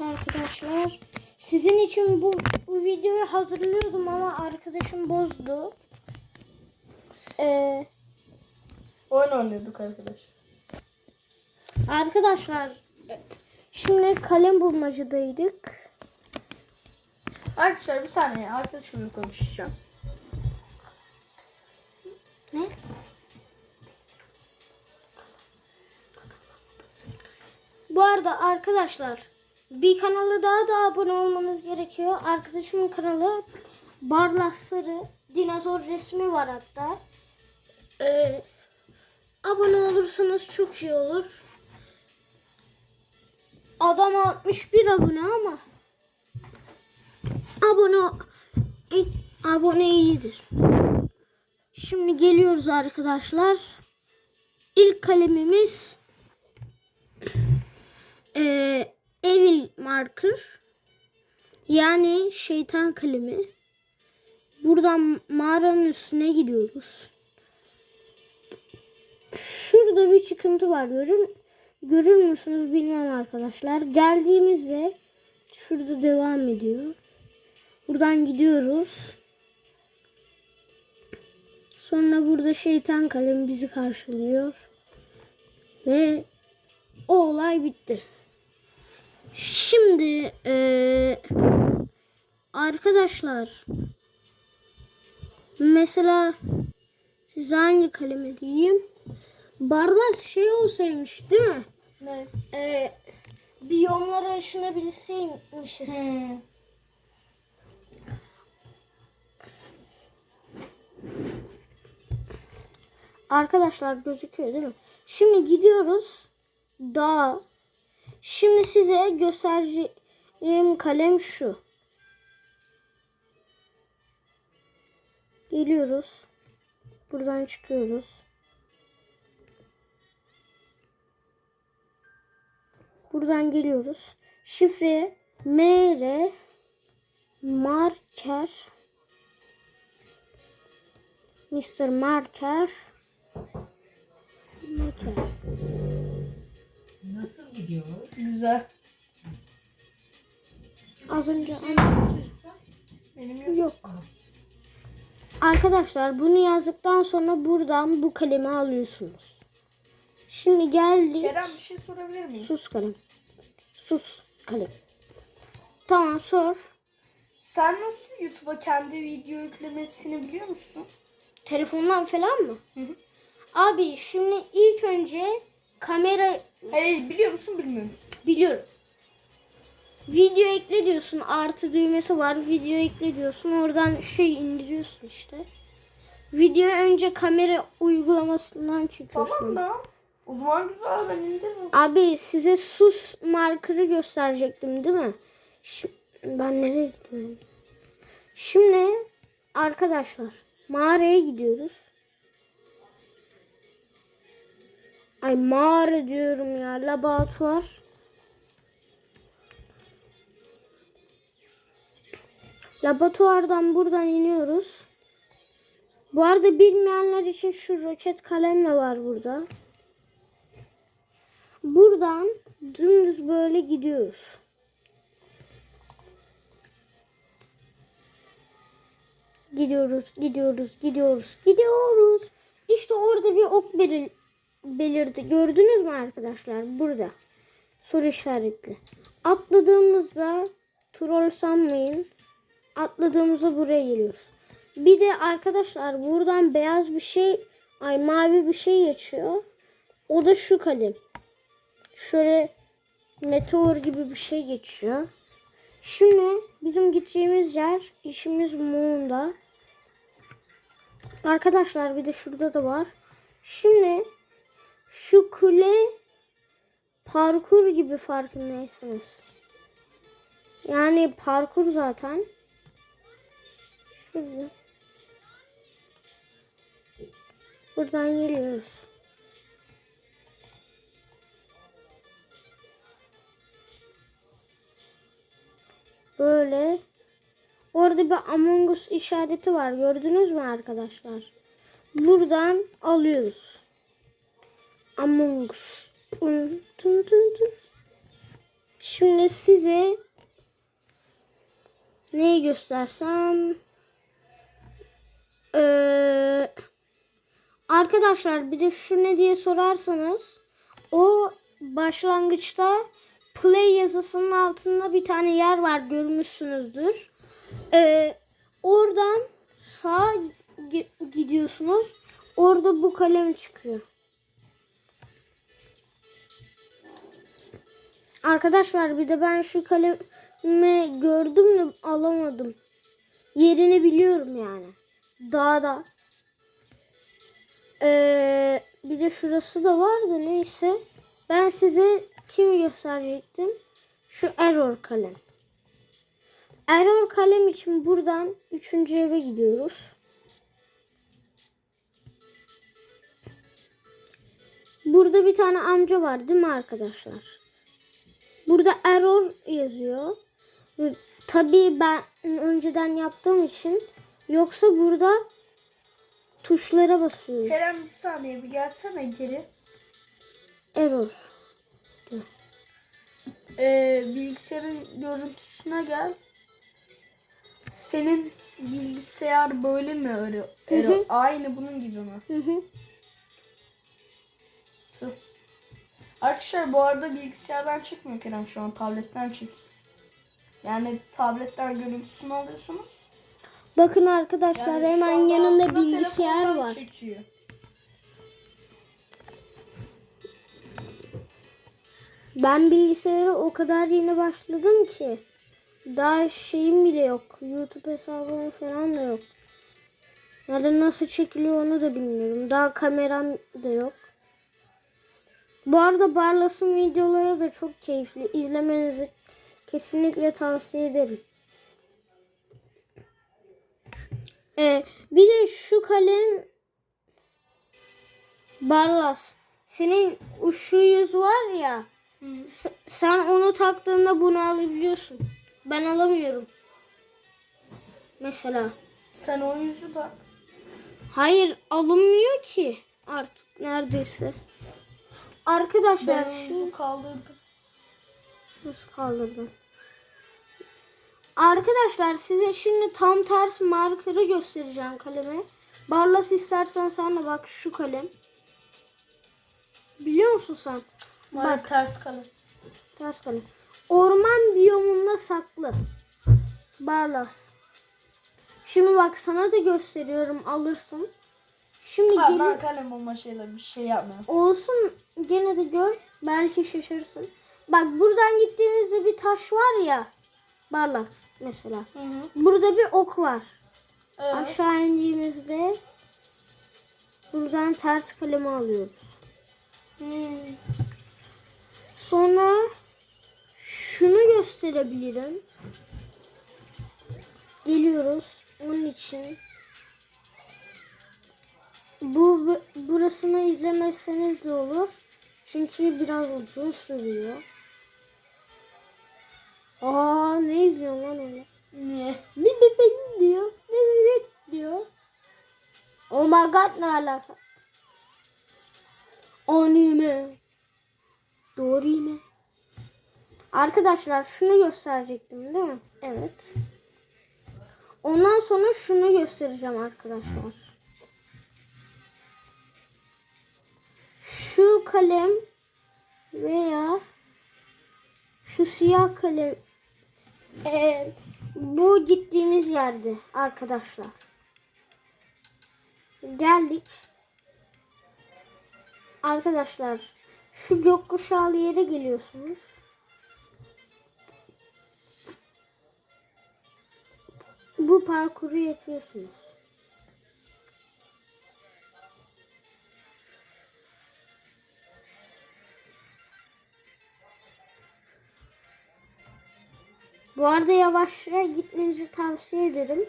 Evet arkadaşlar. Sizin için bu, bu videoyu hazırlıyordum ama arkadaşım bozdu. Ee, Oyun oynuyorduk arkadaşlar. arkadaşlar şimdi kalem bulmacadaydık. Arkadaşlar bir saniye arkadaşımla konuşacağım. Ne? Bu arada arkadaşlar bir kanala daha da abone olmanız gerekiyor. Arkadaşımın kanalı Barlasları dinozor resmi var hatta. Ee, abone olursanız çok iyi olur. Adam 61 abone ama abone abone iyidir. Şimdi geliyoruz arkadaşlar. İlk kalemimiz eee Evil Marker. Yani şeytan kalemi. Buradan mağaranın üstüne gidiyoruz. Şurada bir çıkıntı var görün. Görür müsünüz bilmem arkadaşlar. Geldiğimizde şurada devam ediyor. Buradan gidiyoruz. Sonra burada şeytan kalemi bizi karşılıyor. Ve o olay bitti. Şimdi eee, arkadaşlar mesela size hangi kaleme diyeyim? Barlas şey olsaymış değil mi? Ne? Eee biyomlara aşınabilseymişiz. Hmm. Arkadaşlar gözüküyor değil mi? Şimdi gidiyoruz dağa. Şimdi size göstereceğim kalem şu. Geliyoruz. Buradan çıkıyoruz. Buradan geliyoruz. Şifreye MR Marker Mr. Marker Güzel. Az önce. Benim yok. yok. Arkadaşlar bunu yazdıktan sonra buradan bu kalemi alıyorsunuz. Şimdi geldik. Kerem bir şey sorabilir miyim? Sus kalem. Sus kalem. Tamam sor. Sen nasıl YouTube'a kendi video yüklemesini biliyor musun? Telefondan falan mı? Hı hı. Abi şimdi ilk önce kamera Hayır biliyor musun bilmiyor musun? biliyorum. Video ekle diyorsun. Artı düğmesi var. Video ekle diyorsun. Oradan şey indiriyorsun işte. Video önce kamera uygulamasından çekiyorsun. Tamam da. O zaman güzel ben indiririm. Abi size sus markerı gösterecektim değil mi? Şi- ben nereye gidiyorum? Şimdi arkadaşlar mağaraya gidiyoruz. Ay mağara diyorum ya laboratuvar. Laboratuvardan buradan iniyoruz. Bu arada bilmeyenler için şu roket kalemle var burada. Buradan dümdüz böyle gidiyoruz. Gidiyoruz, gidiyoruz, gidiyoruz, gidiyoruz. İşte orada bir ok belir belirdi. Gördünüz mü arkadaşlar? Burada. Soru işaretli. Atladığımızda troll sanmayın. Atladığımızda buraya geliyoruz. Bir de arkadaşlar buradan beyaz bir şey, ay mavi bir şey geçiyor. O da şu kalem şöyle meteor gibi bir şey geçiyor. Şimdi bizim gideceğimiz yer işimiz Moon'da. Arkadaşlar bir de şurada da var. Şimdi şu kule parkur gibi farkındaysanız. Yani parkur zaten. Şurada. Buradan geliyoruz. Böyle. Orada bir Among Us işareti var. Gördünüz mü arkadaşlar? Buradan alıyoruz. Among Us. Şimdi size neyi göstersem Ee, arkadaşlar bir de şu ne diye sorarsanız o başlangıçta play yazısının altında bir tane yer var görmüşsünüzdür. Ee, oradan sağa gi- gidiyorsunuz. Orada bu kalem çıkıyor. Arkadaşlar bir de ben şu kalemi gördüm de alamadım. Yerini biliyorum yani. Dağda. Ee, bir de şurası da vardı neyse. Ben size kimi gösterecektim? Şu error kalem. Error kalem için buradan üçüncü eve gidiyoruz. Burada bir tane amca var değil mi arkadaşlar? Burada error yazıyor. Ve Tabii ben önceden yaptığım için yoksa burada tuşlara basıyorum. Kerem bir saniye bir gelsene geri. Error. Ee, bilgisayarın görüntüsüne gel. Senin bilgisayar böyle mi hı. Aynı bunun gibi mi? Hı hı. Tüh. Arkadaşlar bu arada bilgisayardan çıkmıyor Kerem şu an tabletten çek. Yani tabletten görüntüsünü alıyorsunuz. Bakın arkadaşlar Yani hemen yanında bilgisayar var. Çekiyor. Ben bilgisayara o kadar yeni başladım ki. Daha şeyim bile yok. YouTube hesabım falan da yok. Ya da nasıl çekiliyor onu da bilmiyorum. Daha kameram da yok. Bu arada Barlas'ın videoları da çok keyifli. İzlemenizi kesinlikle tavsiye ederim. Ee, bir de şu kalem Barlas. Senin şu yüz var ya. Sen onu taktığında bunu alabiliyorsun. Ben alamıyorum. Mesela. Sen o yüzü de Hayır alınmıyor ki artık neredeyse. Arkadaşlar ben şu kaldırdım. nasıl kaldırdım? Arkadaşlar size şimdi tam ters markerı göstereceğim kaleme. Barlas istersen sen de bak şu kalem. Biliyor musun sen? Bak ters kalem. Ters kalem. Orman biyomunda saklı. Barlas. Şimdi bak sana da gösteriyorum alırsın. Şimdi Ha, gelip ben kalem olma şeyler bir şey yapmıyorum. olsun gene de gör belki şaşırsın. Bak buradan gittiğimizde bir taş var ya. Barlas mesela. Hı hı. Burada bir ok var. Evet. Aşağı indiğimizde buradan ters kalemi alıyoruz. Hmm. Sonra şunu gösterebilirim. Geliyoruz. Onun için bu bu- burasını izlemezseniz de olur. Çünkü biraz uzun sürüyor. Aa ne izliyorsun lan öyle? Niye? Bir bebek diyor. Bir bebek diyor. Oh my god ne alaka? Anime. Doğru yine. Arkadaşlar şunu gösterecektim değil mi? Evet. Ondan sonra şunu göstereceğim arkadaşlar. Şu kalem veya şu siyah kalem ee, bu gittiğimiz yerde arkadaşlar. Geldik. Arkadaşlar şu gökkuşağlı yere geliyorsunuz. Bu parkuru yapıyorsunuz. Bu arada yavaşça gitmenizi tavsiye ederim.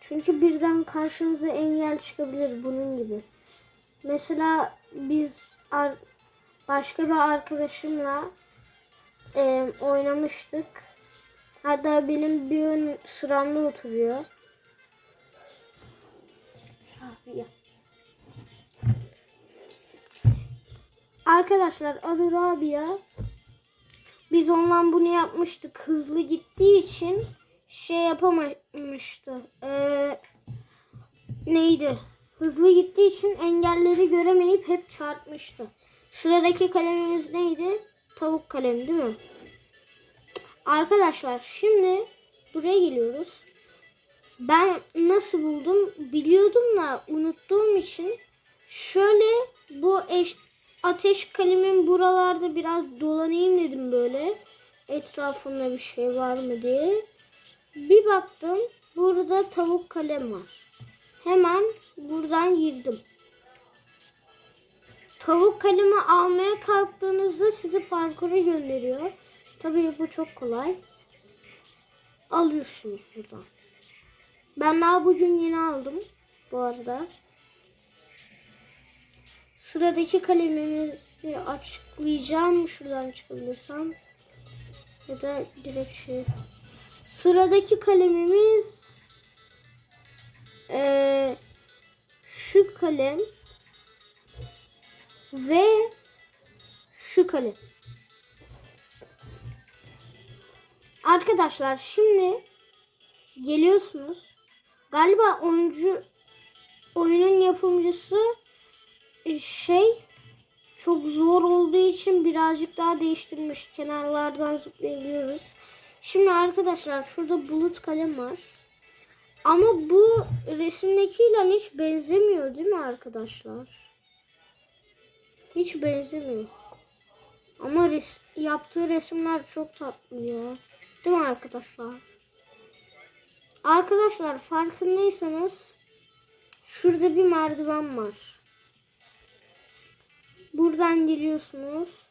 Çünkü birden karşınıza engel çıkabilir bunun gibi. Mesela biz başka bir arkadaşımla e, oynamıştık. Hatta benim bir ön sıramda oturuyor. Arkadaşlar adı Rabia. Biz ondan bunu yapmıştık. Hızlı gittiği için şey yapamamıştı. Ee, neydi? Hızlı gittiği için engelleri göremeyip hep çarpmıştı. Sıradaki kalemimiz neydi? Tavuk kalemi değil mi? Arkadaşlar şimdi buraya geliyoruz. Ben nasıl buldum biliyordum da unuttuğum için şöyle bu eş, ateş kalemin buralarda biraz dolanayım dedim böyle. Etrafında bir şey var mı diye. Bir baktım burada tavuk kalem var. Hemen buradan girdim. Tavuk kalemi almaya kalktığınızda sizi parkura gönderiyor. Tabii bu çok kolay. Alıyorsunuz buradan. Ben daha bugün yeni aldım bu arada. Sıradaki kalemimizi açıklayacağım. Şuradan çıkabilirsem. Ya da direkt şey. Sıradaki kalemimiz eee, şu kalem ve şu kalem. Arkadaşlar şimdi geliyorsunuz. Galiba oyuncu oyunun yapımcısı şey çok zor olduğu için birazcık daha değiştirmiş. Kenarlardan zıplayabiliyoruz. Şimdi arkadaşlar şurada bulut kalem var. Ama bu resimdekiyle hiç benzemiyor değil mi arkadaşlar? Hiç benzemiyor. Ama res- yaptığı resimler çok tatlı ya. Değil mi arkadaşlar? Arkadaşlar farkındaysanız şurada bir merdiven var. Buradan geliyorsunuz.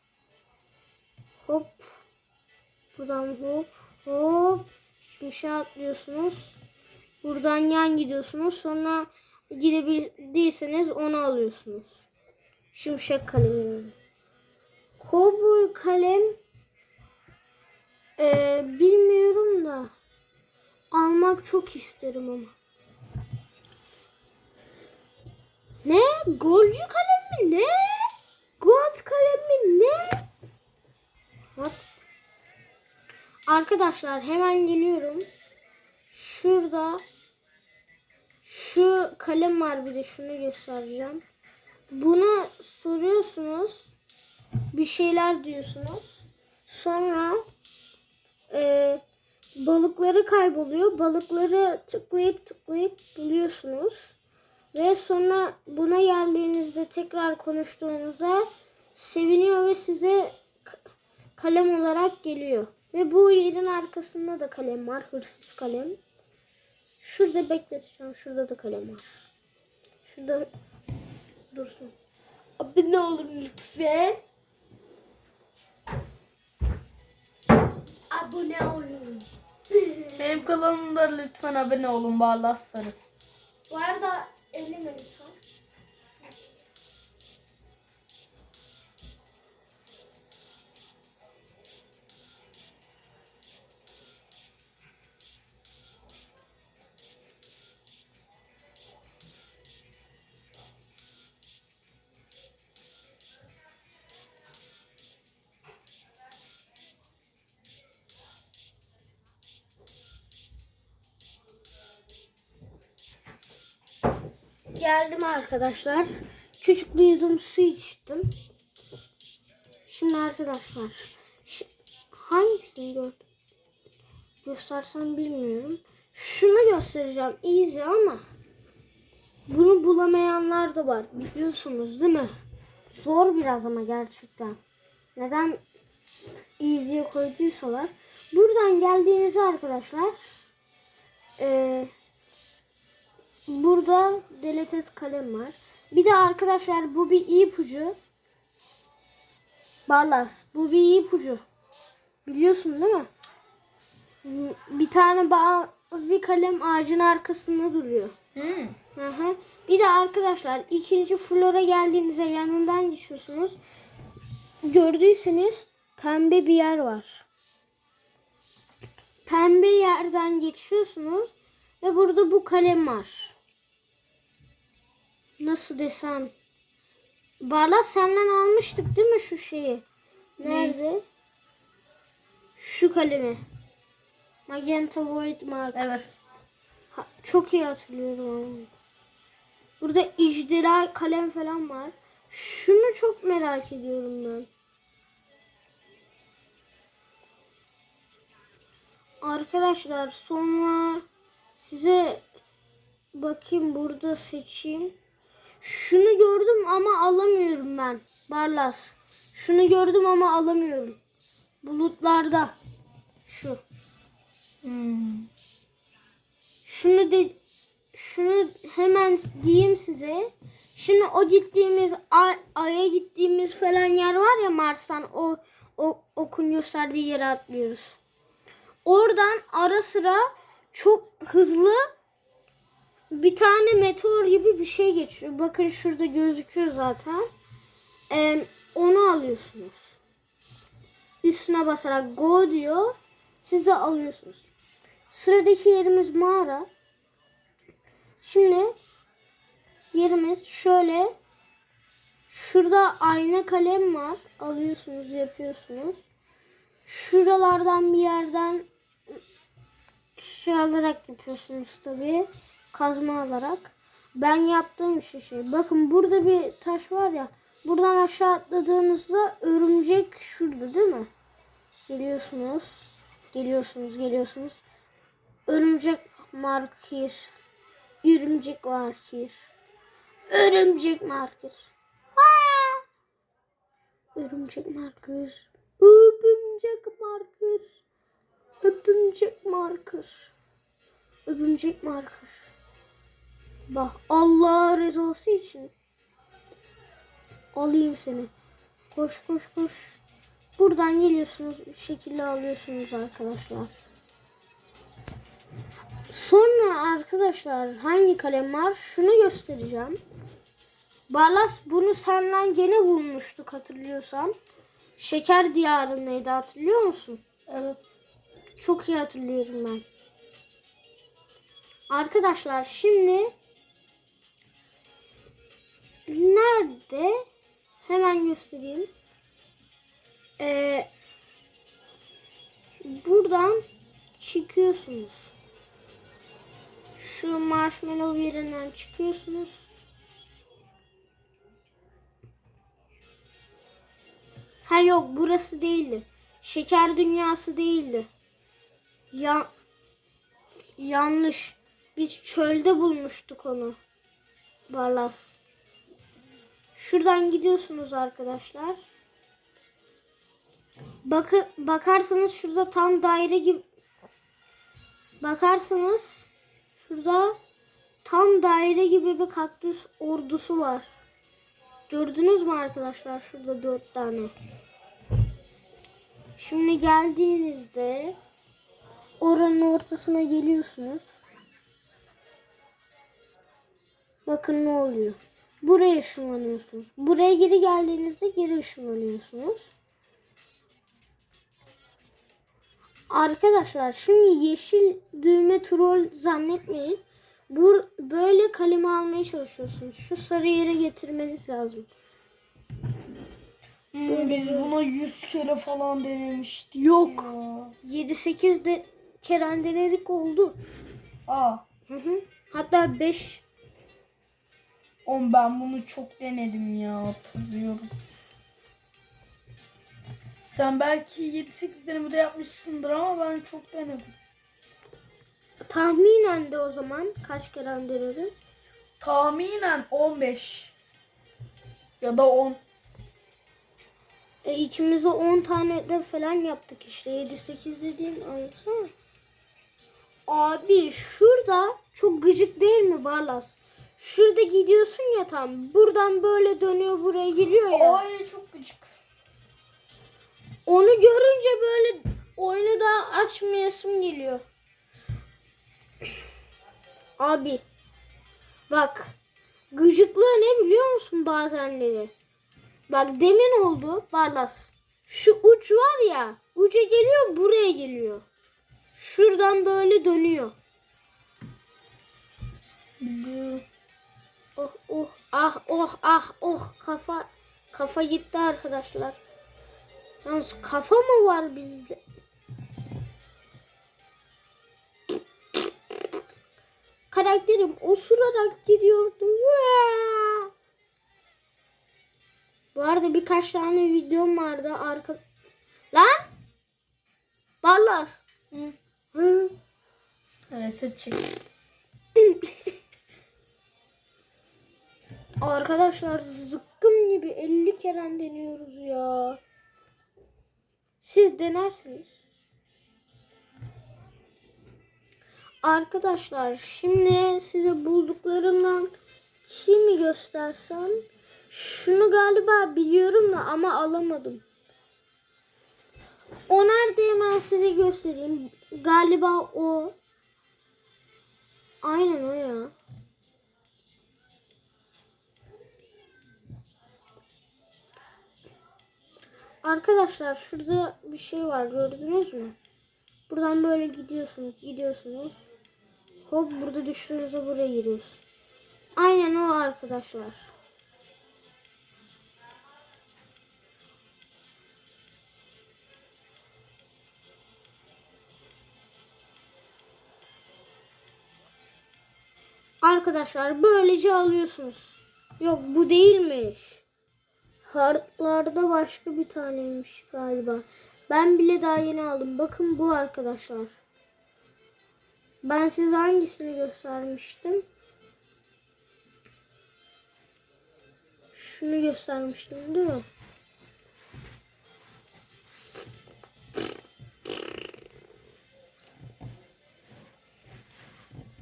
Hop. Buradan hop hop. Şimdi şey atlıyorsunuz. Buradan yan gidiyorsunuz. Sonra gidebildiyseniz onu alıyorsunuz. Şimşek kalemi yani. Kalem ee, bilmiyorum da almak çok isterim ama. Ne? Golcü kalem mi? Ne? Gold kalem mi? Ne? What? Arkadaşlar hemen geliyorum. Şurada şu kalem var bir de şunu göstereceğim. Buna soruyorsunuz. Bir şeyler diyorsunuz. Sonra e, balıkları kayboluyor. Balıkları tıklayıp tıklayıp buluyorsunuz. Ve sonra buna geldiğinizde tekrar konuştuğunuzda seviniyor ve size kalem olarak geliyor. Ve bu yerin arkasında da kalem var. Hırsız kalem. Şurada bekleteceğim. Şurada da kalem var. Şurada dursun. Abone olun lütfen. Abone olun. Benim kanalımda lütfen abone olun Barlas Sarı. Bu arada 50 mi Geldim arkadaşlar. Küçük bir yudum su içtim. Şimdi arkadaşlar şu- hangisini gördüm? Göstersem bilmiyorum. Şunu göstereceğim. Easy ama bunu bulamayanlar da var. Biliyorsunuz değil mi? Zor biraz ama gerçekten. Neden easy'ye koyduysalar. Buradan geldiğinizde arkadaşlar eee Burada deletes kalem var. Bir de arkadaşlar bu bir ipucu. Barlas. Bu bir ipucu. Biliyorsun değil mi? Bir tane mavi kalem ağacın arkasında duruyor. Hmm. Hı hı. Bir de arkadaşlar ikinci flora geldiğinizde yanından geçiyorsunuz. Gördüyseniz pembe bir yer var. Pembe yerden geçiyorsunuz ve burada bu kalem var. Nasıl desem? Barla senden almıştık değil mi şu şeyi? Nerede? Şu kalemi. Magenta Void Mark. Evet. Ha, çok iyi hatırlıyorum. Burada icdira kalem falan var. Şunu çok merak ediyorum ben. Arkadaşlar sonra size bakayım burada seçeyim. Şunu gördüm ama alamıyorum ben. Barlas. Şunu gördüm ama alamıyorum. Bulutlarda. Şu. Hmm. Şunu de şunu hemen diyeyim size. Şimdi o gittiğimiz ay, aya gittiğimiz falan yer var ya Mars'tan o o okun gösterdiği yere atlıyoruz. Oradan ara sıra çok hızlı bir tane meteor gibi bir şey geçiyor. Bakın şurada gözüküyor zaten. Ee, onu alıyorsunuz. Üstüne basarak go diyor. Siz de alıyorsunuz. Sıradaki yerimiz mağara. Şimdi yerimiz şöyle. Şurada ayna kalem var. Alıyorsunuz, yapıyorsunuz. Şuralardan bir yerden şey alarak yapıyorsunuz tabii. Kazma alarak. Ben yaptığım şey şey. Bakın burada bir taş var ya. Buradan aşağı atladığınızda örümcek şurada değil mi? Geliyorsunuz. Geliyorsunuz, geliyorsunuz. Örümcek markir. Örümcek markir. Örümcek markir. Örümcek markir. Örümcek markir. Örümcek markir. Örümcek markir. Bak Allah rızası için. Alayım seni. Koş koş koş. Buradan geliyorsunuz. Bir şekilde alıyorsunuz arkadaşlar. Sonra arkadaşlar hangi kalem var? Şunu göstereceğim. Barlas bunu senden gene bulmuştuk hatırlıyorsan. Şeker diyarındaydı hatırlıyor musun? Evet. Çok iyi hatırlıyorum ben. Arkadaşlar şimdi nerede? Hemen göstereyim. Ee, buradan çıkıyorsunuz. Şu marshmallow yerinden çıkıyorsunuz. Ha yok burası değildi. Şeker dünyası değildi. Ya yanlış. Biz çölde bulmuştuk onu. Barlas. Şuradan gidiyorsunuz arkadaşlar. Bakı, bakarsanız şurada tam daire gibi bakarsanız şurada tam daire gibi bir kaktüs ordusu var. Gördünüz mü arkadaşlar? Şurada dört tane. Şimdi geldiğinizde oranın ortasına geliyorsunuz. Bakın ne oluyor. Buraya ışınlanıyorsunuz. Buraya geri geldiğinizde geri ışınlanıyorsunuz. Arkadaşlar şimdi yeşil düğme troll zannetmeyin. Bu böyle kalemi almaya çalışıyorsunuz. Şu sarı yere getirmeniz lazım. Hmm, biz buna 100 kere falan denemiştik. Yok. Ya. 7-8 de kere denedik oldu. Aa, Hı hı. Hatta 5 oğlum ben bunu çok denedim ya hatırlıyorum. Sen belki 7-8 denemede yapmışsındır ama ben çok denedim. tahminen de o zaman kaç kere denedin? Tahminen 15 ya da 10. E içimize 10 tane de falan yaptık işte. 7-8 dediğin anlasana. Abi şurada çok gıcık değil mi Barlas? Şurada gidiyorsun ya tam. Buradan böyle dönüyor buraya giriyor ya. Ay çok gıcık. Onu görünce böyle oyunu da açmayasım geliyor. Abi bak gıcıklığı ne biliyor musun bazenleri? Bak demin oldu Barlas. Şu uç var ya uca geliyor buraya geliyor. Şuradan böyle dönüyor. Oh oh ah oh ah oh kafa kafa gitti arkadaşlar. Yalnız kafa mı var bizde? Karakterim osurarak gidiyordu. Bu arada birkaç tane videom vardı arka... Lan! Barlas! Hı. Reset çek. Arkadaşlar zıkkım gibi 50 kere deniyoruz ya. Siz denersiniz. Arkadaşlar şimdi size bulduklarımdan kimi göstersem şunu galiba biliyorum da ama alamadım. O nerede hemen size göstereyim. Galiba o. Aynen o ya. Arkadaşlar şurada bir şey var gördünüz mü? Buradan böyle gidiyorsunuz gidiyorsunuz. Hop burada düştüğünüzde buraya giriyorsun. Aynen o arkadaşlar. Arkadaşlar böylece alıyorsunuz. Yok bu değilmiş. Hartlarda başka bir taneymiş galiba. Ben bile daha yeni aldım. Bakın bu arkadaşlar. Ben size hangisini göstermiştim? Şunu göstermiştim değil mi?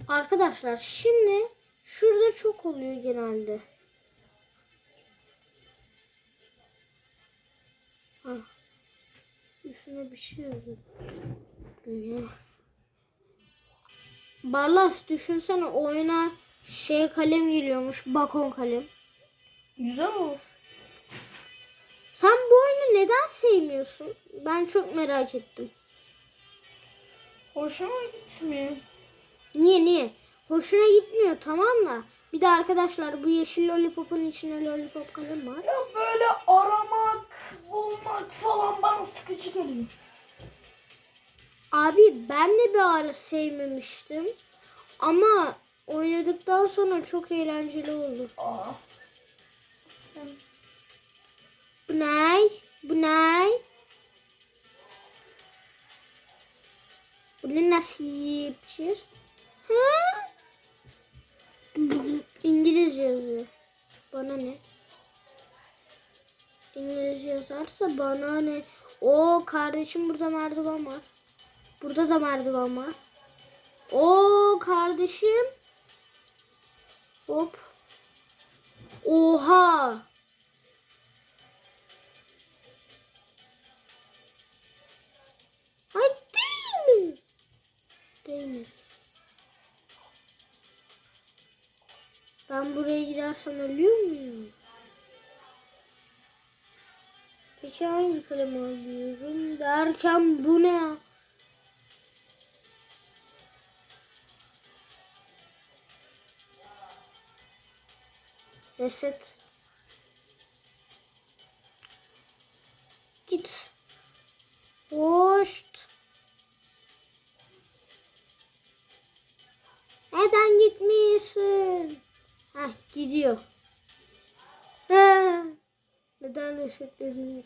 Arkadaşlar şimdi şurada çok oluyor genelde. Ha. Üstüne bir şey. Dünya. Barlas düşünsene oyuna şey kalem geliyormuş. Bakon kalem. Güzel olur. Sen bu oyunu neden sevmiyorsun? Ben çok merak ettim. Hoşuma gitmiyor. Niye niye? Hoşuna gitmiyor tamam da. Bir de arkadaşlar bu yeşil lollipopun içine lollipop kalem var. Ya böyle aramak, bulmak falan bana sıkıcı geliyor. Abi ben de bir ara sevmemiştim. Ama oynadıktan sonra çok eğlenceli oldu. Aa. Sen Bu ne? Bu ne? Nasıl yapacağız? İngilizce yazıyor. Bana ne? İngilizce yazarsa bana ne? O kardeşim burada merdiven var. Burada da merdiven var. O kardeşim. Hop. Oha. Buraya gidersem ölüyor muyum? Peki hangi kalemi alıyorum derken bu ne ya? Reset. Git. Hoşt. Neden gitmiyorsun? Heh gidiyor. Ha, neden resetlediniz?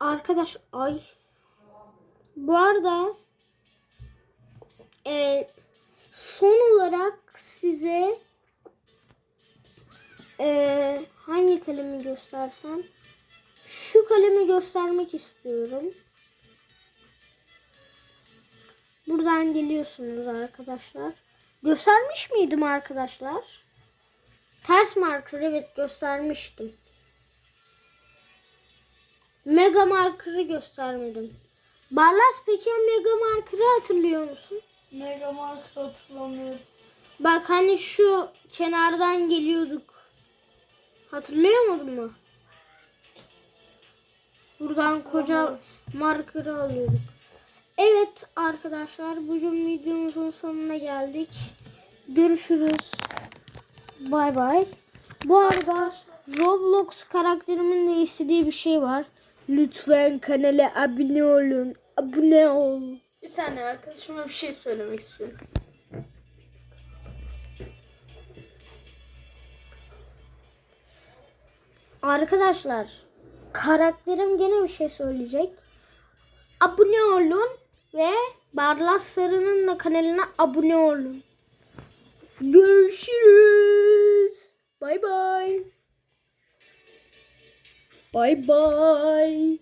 Arkadaş ay. Bu arada e, son olarak size e, hangi kalemi göstersem şu kalemi göstermek istiyorum. Buradan geliyorsunuz arkadaşlar. Göstermiş miydim arkadaşlar? Ters marker evet göstermiştim. Mega marker'ı göstermedim. Barlas peki mega marker'ı hatırlıyor musun? Mega Market hatırlamıyorum. Bak hani şu kenardan geliyorduk. Hatırlıyor musun mu? Buradan koca marker'ı alıyorduk. Evet arkadaşlar bugün videomuzun sonuna geldik. Görüşürüz. Bay bay. Bu arada Roblox karakterimin de istediği bir şey var. Lütfen kanala abone olun. Abone ol. Bir saniye arkadaşıma bir şey söylemek istiyorum. Arkadaşlar karakterim gene bir şey söyleyecek. Abone olun ve Barlas Sarı'nın da kanalına abone olun. Görüşürüz. Bay bay. Bay bay.